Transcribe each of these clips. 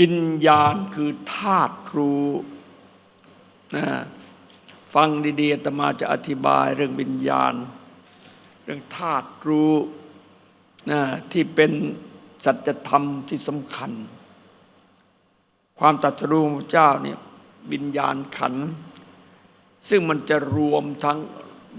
วิญญาณคือธาตุรู้นะฟังดีๆตมาจะอธิบายเรื่องวิญญาณ เรื่องธาตุรู้นะที่เป็นสัจธรรมที่สำคัญ ความตรัสรู้ของพระเจ้าเนี่ยวิญญาณขัน ซึ่งมันจะรวมทั้ง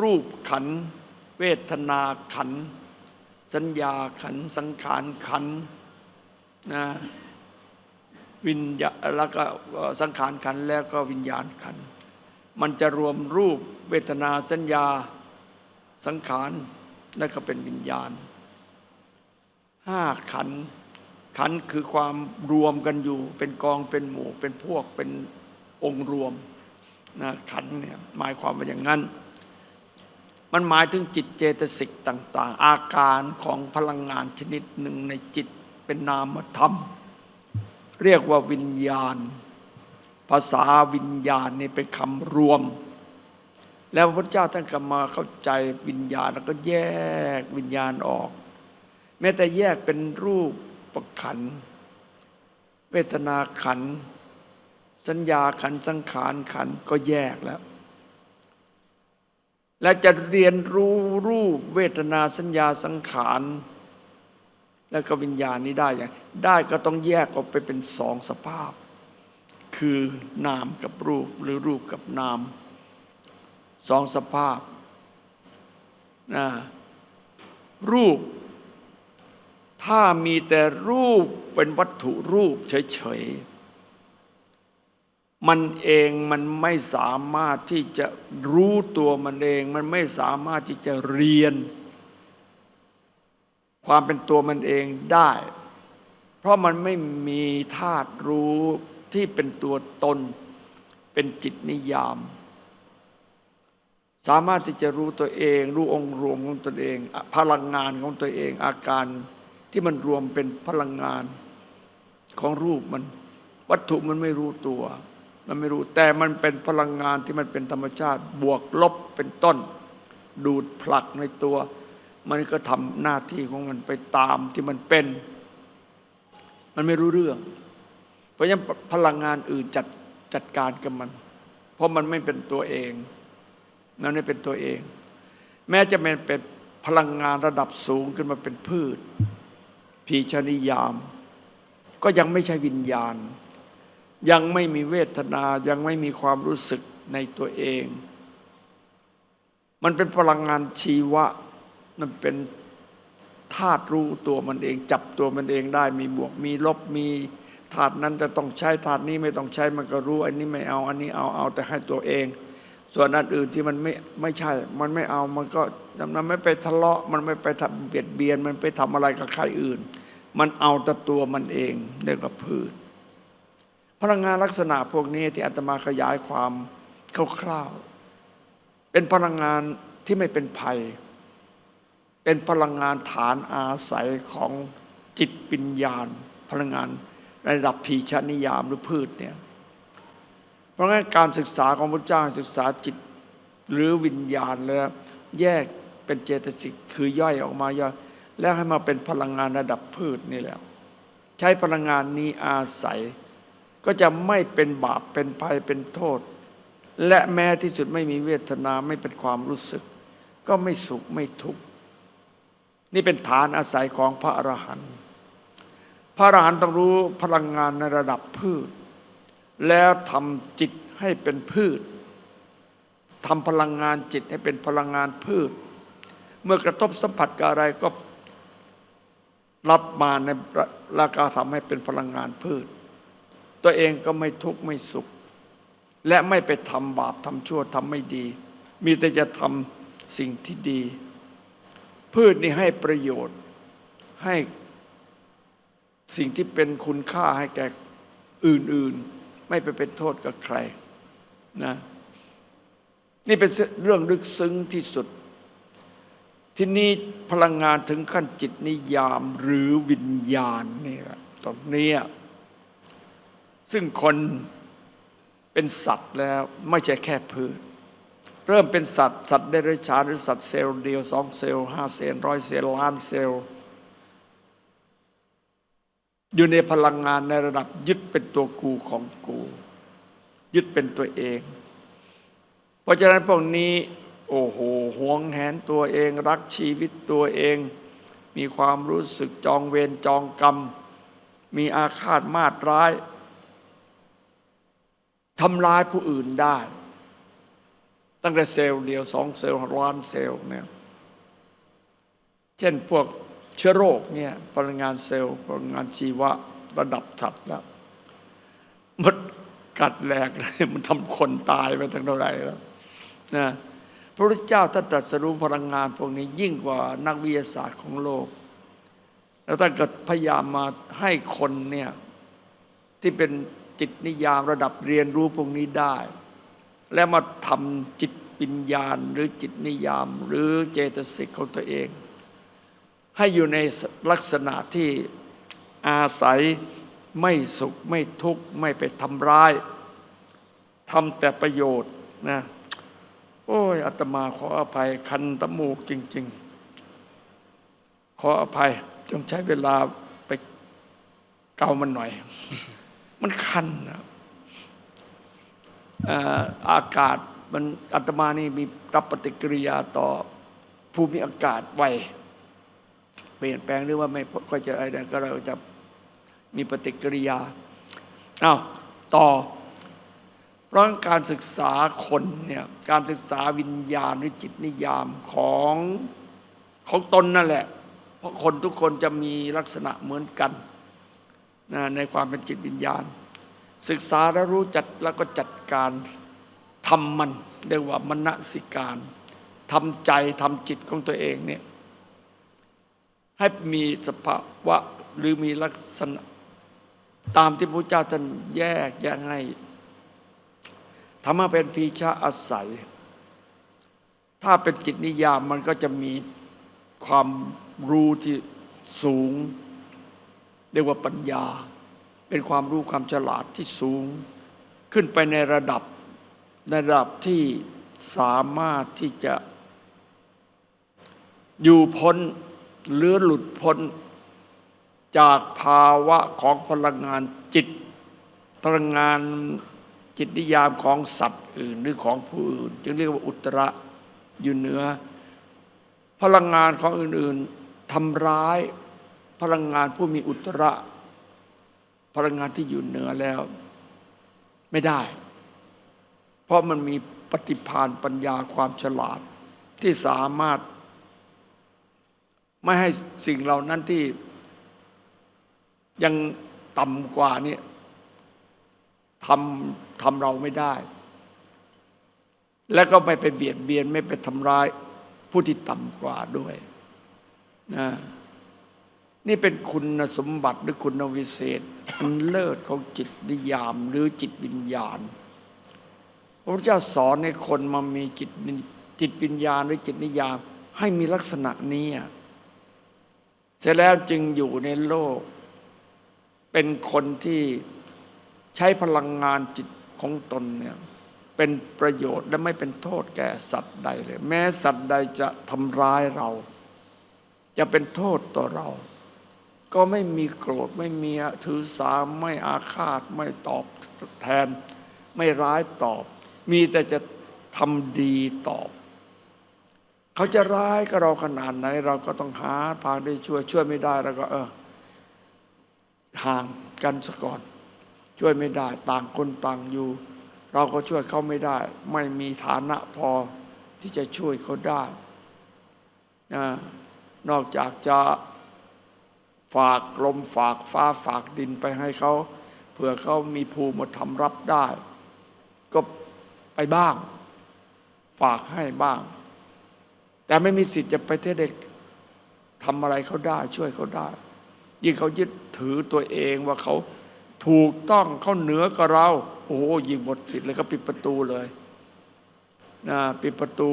รูปขัน เวทนาขัน สัญญาขัน สังขารขันนะ วิญญาแล้วก็สังขารขันแล้วก็วิญญาณขัน มันจะรวมรูปเวทนาสัญญาสังขารแล้วก็เป็นวิญญาณห้าขันขันคือความรวมกันอยู่ เป็นกองเป็นหมู่ เป็นพวกเป็นองค์รวมนะขันเนี่ยหมายความว่าอย่างนั้น มันหมายถึงจิตเจตสิกต่าง ๆ อาการของพลังงานชนิดหนึ่งในจิตเป็นนามธรรม เรียกว่าวิญญาณ ภาษาวิญญาณนี่เป็นคำรวม แล้วพระพุทธเจ้าท่านก็มาเข้าใจวิญญาณแล้วก็แยกวิญญาณออก แม้แต่แยกเป็นรูปประขัน เวทนาขัน สัญญาขันสังขารขันก็แยกแล้ว และจะเรียนรู้รูปเวทนาสัญญาสังขาร แล้วก็วิญญาณนี้ได้อย่างได้ก็ต้องแยกออกไปเป็นสองสภาพ คือนามกับรูปหรือรูปกับนามสองสภาพนะรูป ถ้ามีแต่รูปเป็นวัตถุรูปเฉยๆ มันเองมันไม่สามารถที่จะรู้ตัวมันเอง มันไม่สามารถที่จะเรียน ความเป็นตัวมันเองได้ เพราะมันไม่มีธาตุรู้ที่เป็นตัวตน เป็นจิตนิยาม สามารถที่จะรู้ตัวเอง รู้องค์รวมของตนเอง พลังงานของตัวเอง อาการที่มันรวมเป็นพลังงานของรูปมัน วัตถุมันไม่รู้ตัว มันไม่รู้แต่มันเป็นพลังงานที่มันเป็นธรรมชาติ บวกลบเป็นต้น ดูดผลักในตัว มันก็ทำหน้าที่ของมันไปตามที่มันเป็น มันไม่รู้เรื่อง เพราะฉะนั้นพลังงานอื่นจัดจัดการกับมัน เพราะมันไม่เป็นตัวเองมันไม่เป็นตัวเอง แม้จะเป็นเป็นพลังงานระดับสูงขึ้นมาเป็นพืชพีชนิยาม ก็ยังไม่ใช่วิญญาณ ยังไม่มีเวทนายังไม่มีความรู้สึกในตัวเอง มันเป็นพลังงานชีวะ มันเป็นธาตุรู้ตัวมันเอง จับตัวมันเองได้ มีบวกมีลบมีธาตุนั้นจะต้องใช้ธาตุนี้ไม่ต้องใช้มันก็รู้ อันนี้ไม่เอาอันนี้เอาเอาแต่ให้ตัวเอง ส่วนอันอื่นที่มันไม่ไม่ใช่ มันไม่เอามันก็มันไม่ไปทะเลาะมันไม่ไปทำเบียดเบียน มันไปทำอะไรกับใครอื่น มันเอาแต่ตัวมันเองเรียกว่าพืชพลังงานลักษณะพวกนี้ที่อาตมาขยายความคร่าวๆเป็นพลังงานที่ไม่เป็นภัย เป็นพลังงานฐานอาศัยของจิตปัญญาณ พลังงานในระดับพีชนิยามหรือพืชเนี่ยเพราะงั้นการศึกษาของพระเจ้าศึกษาจิตหรือวิญญาณแล้วแยกเป็นเจตสิกคือย่อยออกมาย่อยแล้วให้มาเป็นพลังงานระดับพืชนี่แหละใช้พลังงานนี้อาศัย ก็จะไม่เป็นบาปเป็นภัยเป็นโทษ และแม้ที่สุดไม่มีเวทนาไม่เป็นความรู้สึก ก็ไม่สุขไม่ทุกข์ นี่เป็นฐานอาศัยของพระอรหันต์พระอรหันต์ต้องรู้พลังงานในระดับพืช แล้วทำจิตให้เป็นพืชทำพลังงานจิตให้เป็นพลังงานพืช เมื่อกระทบสัมผัสกับอะไรก็รับมาในราคาทำให้เป็นพลังงานพืช ตัวเองก็ไม่ทุกข์ไม่สุข และไม่ไปทำบาปทำชั่วทำไม่ดี มีแต่จะทำสิ่งที่ดี พืชนี่ให้ประโยชน์ ให้สิ่งที่เป็นคุณค่าให้แก่อื่น ๆ ไม่ไปเป็นโทษกับใครนะนี่เป็นเรื่องลึกซึ้งที่สุด ที่นี่พลังงานถึงขั้นจิตนิยามหรือวิญญาณนี่ตรงนี้ซึ่งคนเป็นสัตว์แล้วไม่ใช่แค่พืช เริ่มเป็นสัตว์ สัตว์เดรัจฉานหรือสัตว์เซลล์เดียวสองเซลล์ห้าเซลล์ร้อยเซลล์ล้านเซลล์ อยู่ในพลังงานในระดับยึดเป็นตัวกูของกู ยึดเป็นตัวเอง เพราะฉะนั้นพวกนี้ โอ้โหหวงแหนตัวเอง รักชีวิตตัวเอง มีความรู้สึกจองเวรจองกรรม มีอาฆาตมาตร้ายทำร้ายผู้อื่นได้ ตั้งแต่เซลล์เดียวสองเซลล์ล้านเซลล์เนี่ยเช่นพวกเชื้อโรคเนี่ยพลังงานเซลล์พลังงานชีวะระดับสัตว์แล้วมันกัดแหลกเลยมันทำคนตายไปตั้งเท่าไหร่แล้วนะพระพุทธเจ้าท่านตรัสรู้พลังงานพวกนี้ยิ่งกว่านักวิทยาศาสตร์ของโลก แล้วท่านก็พยายามมาให้คนเนี่ยที่เป็นจิตนิยามระดับเรียนรู้พวกนี้ได้ แล้วมาทำจิตปัญญาณหรือจิตนิยาม หรือเจตสิกของตัวเอง ให้อยู่ในลักษณะที่อาศัยไม่สุขไม่ทุกข์ไม่ไปทำร้ายทำแต่ประโยชน์นะโอ้ยอาตมาขออภัยคันตะมูกจริง ๆ ขออภัยจงใช้เวลาไปเกามันหน่อย มันคันนะ อากาศมันอาตมานี่มีรับปฏิกิริยาต่อภูมิอากาศไวเปลี่ยนแปลงหรือว่าไม่ค่อยจะอะไรก็เราจะมีปฏิกิริยาเอาต่อ เพราะการศึกษาคนเนี่ยการศึกษาวิญญาณหรือจิตนิยามของของตนนั่นแหละ เพราะคนทุกคนจะมีลักษณะเหมือนกันนะในความเป็นจิตวิญญาณ ศึกษาแล้วรู้จัดแล้วก็จัดการทำมันเรียกว่ามนสิการทำใจทำจิตของตัวเองเนี่ยให้มีสภาวะหรือมีลักษณะตามที่พระเจ้าท่านแยกแยะให้ทำมาเป็นพีชาอาศัย ถ้าเป็นจิตนิยามมันก็จะมีความรู้ที่สูง เรียกว่าปัญญา เป็นความรู้ความฉลาดที่สูง ขึ้นไปในระดับในระดับที่สามารถที่จะ อยู่พ้นหรือหลุดพ้น จากภาวะของพลังงานจิต พลังงานจิตนิยามของสัตว์อื่นหรือของผู้อื่น จึงเรียกว่าอุตระอยู่เหนือ พลังงานของอื่น ๆทำร้ายพลังงานผู้มีอุตระ พลังงานที่อยู่เหนือแล้วไม่ได้ เพราะมันมีปฏิภาณปัญญาความฉลาดที่สามารถ ไม่ให้สิ่งเหล่านั้นที่ยังต่ำกว่านี่ทำทำเราไม่ได้ แล้วก็ไม่ไปเบียดเบียนไม่ไปทำร้ายผู้ที่ต่ำกว่าด้วยนะ นี่เป็นคุณสมบัติหรือคุณวิเศษอันเลิศของจิตนิยามหรือจิตวิญญาณ พระพุทธเจ้าสอนให้คนมามีจิตจิตวิญญาณหรือจิตนิยาม ให้มีลักษณะนี้เสร็จแล้วจึงอยู่ในโลก เป็นคนที่ใช้พลังงานจิตของตนเนี่ยเป็นประโยชน์และไม่เป็นโทษแก่สัตว์ใดเลย แม้สัตว์ใดจะทำร้ายเรา จะเป็นโทษต่อเรา ก็ไม่มีโกรธไม่มีถือสาไม่อาฆาตไม่ตอบแทน ไม่ร้ายตอบ มีแต่จะทำดีตอบ เขาจะร้ายกับเราขนาดไหน เราก็ต้องหาทางได้ช่วยช่วยไม่ได้แล้วก็เออห่างกันซะก่อน ช่วยไม่ได้ ต่างคนต่างอยู่ เราก็ช่วยเขาไม่ได้ ไม่มีฐานะพอที่จะช่วยเขาได้นะนอกจากจะ ฝากลมฝากฟ้าฝากดินไปให้เขาเผื่อเขามีภูมิธรรมรับได้ ก็ไปบ้าง ฝากให้บ้าง แต่ไม่มีสิทธิ์จะไปเทเด็กทำอะไรเขาได้ ช่วยเขาได้ ยิ่งเขายึดถือตัวเองว่าเขาถูกต้องเขาเหนือกว่าเรา โอ้โหยิ่งหมดสิทธิ์เลยก็ปิดประตูเลยนะปิดประตู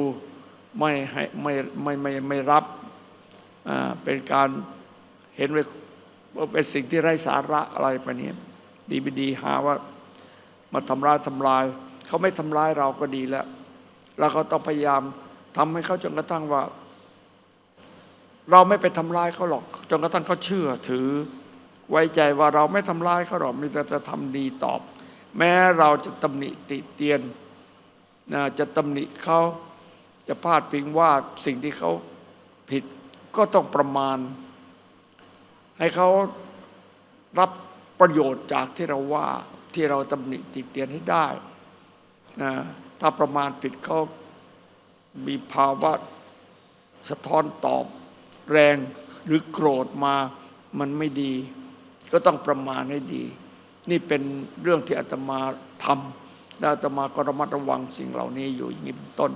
ไม่ให้ไม่ไม่ไม่ไม่รับอ่าเป็นการ เห็นว่าเป็นสิ่งที่ไร้สาระอะไรไปนี้ดีไม่ดีหาว่ามาทำร้ายทำลาย เขาไม่ทำร้ายเราก็ดีแล้วเราก็ต้องพยายามทำให้เขาจนกระทั่งว่า เราไม่ไปทำร้ายเขาหรอกจนกระทั่งเขาเชื่อถือ ไว้ใจว่าเราไม่ทำร้ายเขาหรอกมีแต่จะทำดีตอบ แม้เราจะตำหนิติเตียนนะจะตำหนิเขาจะพาดพิงว่าสิ่งที่เขาผิดก็ต้องประมาณ ให้เขารับประโยชน์จากที่เราว่าที่เราตำหนิติเตียนให้ได้นะถ้าประมาณผิดเขามีภาวะสะท้อนตอบแรงหรือโกรธมามันไม่ดี ก็ต้องประมาณให้ดี นี่เป็นเรื่องที่อาตมาทำและอาตมาก็ระมัดระวังสิ่งเหล่านี้อยู่อย่างนี้เป็นต้น